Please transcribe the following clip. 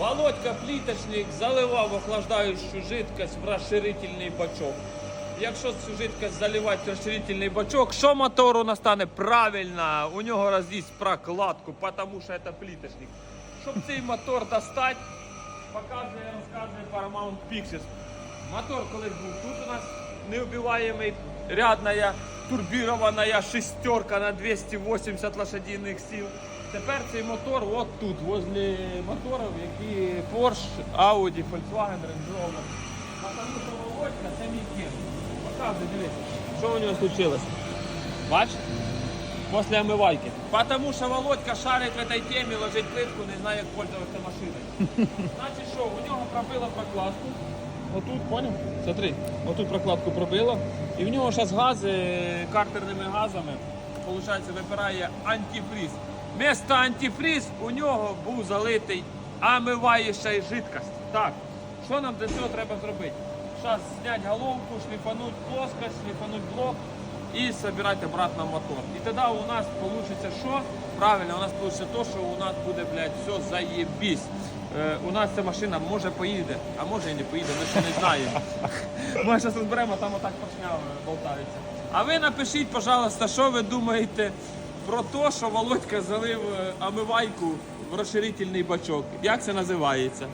Володька пліточник заливав охлаждаючу жидкость в розширительний бачок. Якщо цю жидкость заливати в розширительний бачок, що мотору настане? Правильно, у нього роз'їсть прокладку, тому що це пліточник. Щоб цей мотор достати, показує, розказує Paramount Pictures. Мотор колись був тут у нас неубиваємий, рядная, турбірованная шестерка на 280 лошадиних сил. Тепер цей мотор от тут, возле моторів, які Porsche, Audi, Volkswagen, Range Rover. А тому що Володька це мій кін. Показуй, дивись, що у нього случилось. Бачиш? Після омивайки. Потому що Володька шарить в этой темі, ложить плитку, не знає, як пользуватися машиною. Значить що, у нього пробило прокладку. Отут, поняв? Смотри, отут прокладку пробило. І в нього зараз гази картерними газами, виходить, випирає антифриз. Вместо антифриз у нього був залитий омиваюча жидкость. Так, що нам для цього треба зробити? Зараз зняти головку, шліфануть плоскость, шліфануть блок і собирати обратно мотор. І тоді у нас вийде що? Правильно, у нас вийде то, що у нас буде, блядь, все заєбісь. Е, у нас ця машина може поїде, а може і не поїде, ми ще не знаємо. Ми зараз розберемо, там отак поршня болтаються. А ви напишіть, пожалуйста, що ви думаєте про те, що Володька залив е, омивайку в розширительний бачок. Як це називається?